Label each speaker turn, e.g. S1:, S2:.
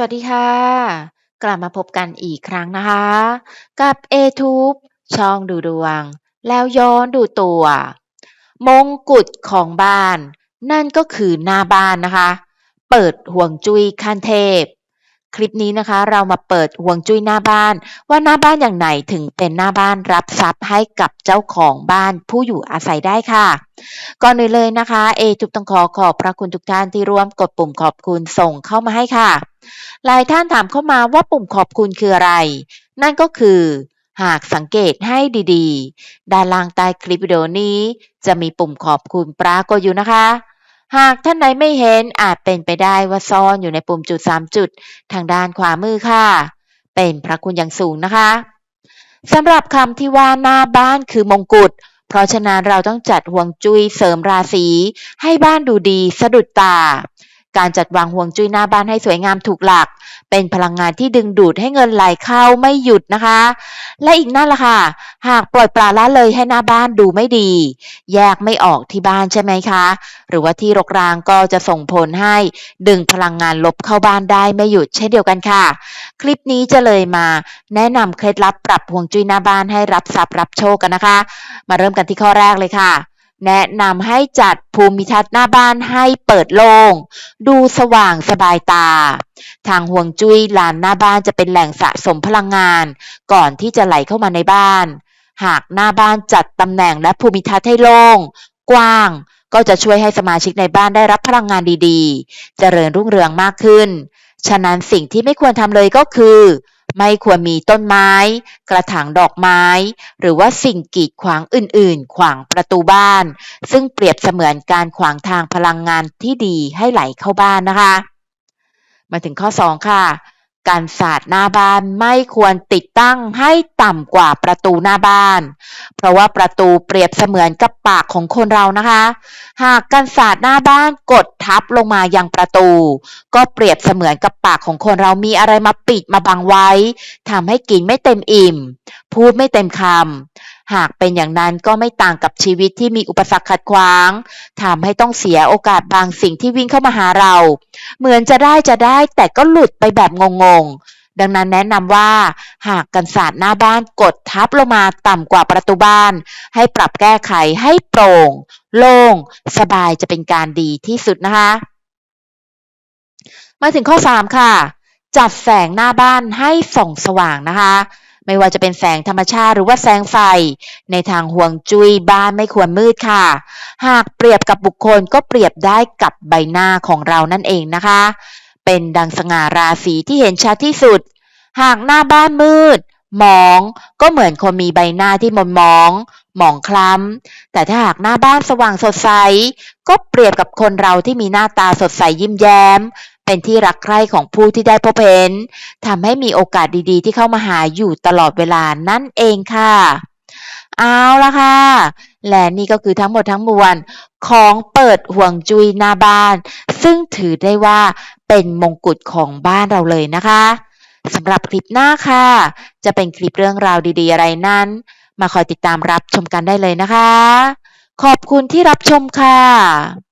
S1: สวัสดีค่ะ กลับมาพบกันอีกครั้งนะคะ กับ A-Tube ช่องดูดวง แล้วย้อนดูตัว มงกุฎของบ้าน นั่นก็คือหน้าบ้านนะคะ เปิดห่วงจุ้ยขั้นเทพ คลิปนี้นะคะ เรามาเปิดห่วงจุ้ยหน้าบ้าน ว่าหน้าบ้านอย่างไหนถึงเป็นหน้าบ้านรับทรัพย์ให้กับเจ้าของบ้านผู้อยู่อาศัยได้ค่ะ ก่อนอื่นเลยนะคะเอจุบต้องขอขอบพระคุณทุกท่านที่ร่วมกดปุ่มขอบคุณส่งเข้ามาให้ค่ะหลายท่านถามเข้ามาว่าปุ่มขอบคุณคืออะไร นั่นก็คือหากสังเกตให้ดีๆ ด้านล่างใต้คลิปวิดีโอนี้ จะมีปุ่มขอบคุณปรากฏอยู่นะคะ หากท่านใดไม่เห็นอาจเป็นไปได้ว่าซ่อนอยู่ในปุ่มจุด 3 จุด ทางด้านขวามือค่ะ เป็นพระคุณอย่างสูงนะคะสำหรับคำที่ว่าหน้าบ้านคือมงกุฎเพราะฉะนั้นเราต้องจัดห่วงจุ้ยเสริมราศีให้บ้านดูดีสะดุดตา การจัดวางห่วงจุ้ยหน้าบ้านให้สวยงามถูกหลัก เป็นพลังงานที่ดึงดูดให้เงินไหลเข้าไม่หยุดนะคะ และอีกนั่นแหละค่ะ หากปล่อยปลาละเลยให้หน้าบ้านดูไม่ดี แยกไม่ออกที่บ้านใช่ไหมคะ หรือว่าที่รกรางก็จะส่งผลให้ดึงพลังงานลบเข้าบ้านได้ไม่หยุดเช่นเดียวกันค่ะ คลิปนี้จะเลยมาแนะนำเคล็ดลับปรับห่วงจุ้ยหน้าบ้านให้รับทรัพย์รับโชคกันนะคะ มาเริ่มกันที่ข้อแรกเลยค่ะ แนะนำให้จัดภูมิทัศน์หน้าบ้านให้เปิดโลง่งดูสว่างสบายตา ทางห่วงจุ้ยลานหน้าบ้านจะเป็นแหล่งสะสมพลังงาน ก่อนที่จะไหลเข้ามาในบ้าน หากหน้าบ้านจัดตำแหน่งและภูมิทัศน์ให้โล่งกว้าง ก็จะช่วยให้สมาชิกในบ้านได้รับพลังงานดีๆ เจริญรุ่งเรืองมากขึ้น ฉะนั้นสิ่งที่ไม่ควรทำเลยก็คือ ไม่ควรมีต้นไม้ กระถางดอกไม้ หรือว่าสิ่งกีดขวางอื่น ๆ ขวางประตูบ้าน ซึ่งเปรียบเสมือนการขวางทางพลังงานที่ดีให้ไหลเข้าบ้านนะคะ มาถึงข้อ 2 ค่ะ การสาดหน้าบ้านไม่ควรติดตั้งให้ต่ำกว่าประตูหน้าบ้าน เพราะว่าประตูเปรียบเสมือนกับปากของคนเรานะคะ หากการสาดหน้าบ้านกดทับลงมายังประตู ก็เปรียบเสมือนกับปากของคนเรามีอะไรมาปิดมาบังไว้ทำให้กินไม่เต็มอิ่ม พูดไม่เต็มคำ หากเป็นอย่างนั้นก็ไม่ต่างกับชีวิตที่มีอุปสรรคขัดขวางทำให้ต้องเสียโอกาสบางสิ่งที่วิ่งเข้ามาหาเรา เหมือนจะได้จะได้แต่ก็หลุดไปแบบงงๆ ดังนั้นแนะนำว่า หากกันศาสตร์หน้าบ้านกดทับลงมาต่ำกว่าประตูบ้าน ให้ปรับแก้ไขให้โปร่ง โล่ง สบายจะเป็นการดีที่สุดนะคะ มาถึงข้อ 3 ค่ะ จัดแสงหน้าบ้านให้ส่องสว่างนะคะ ไม่ว่าจะเป็นแสงธรรมชาติหรือว่าแสงไฟ ในทางห่วงจุ้ยบ้านไม่ควรมืดค่ะ หากเปรียบกับบุคคลก็เปรียบได้กับใบหน้าของเรานั่นเองนะคะ เป็นดังสง่าราศีที่เห็นชัดที่สุด หากหน้าบ้านมืด มอง ก็เหมือนคนมีใบหน้าที่มนมอง หมองคล้ำ แต่ถ้าหากหน้าบ้านสว่างสดใส ก็เปรียบกับคนเราที่มีหน้าตาสดใสยิ้มแย้ม เป็นที่รักใคร่ของผู้ที่ได้พบเห็นทำให้มีโอกาสดีๆ ที่เข้ามาหาอยู่ตลอดเวลานั่นเองค่ะ เอาละค่ะ และนี่ก็คือทั้งหมดทั้งมวลของเปิดห่วงจุยหน้าบ้าน ซึ่งถือได้ว่าเป็นมงกุฎของบ้านเราเลยนะคะสำหรับคลิปหน้าค่ะ จะเป็นคลิปเรื่องราวดีๆ อะไรนั้น มาคอยติดตามรับชมกันได้เลยนะคะ ขอบคุณที่รับชมค่ะ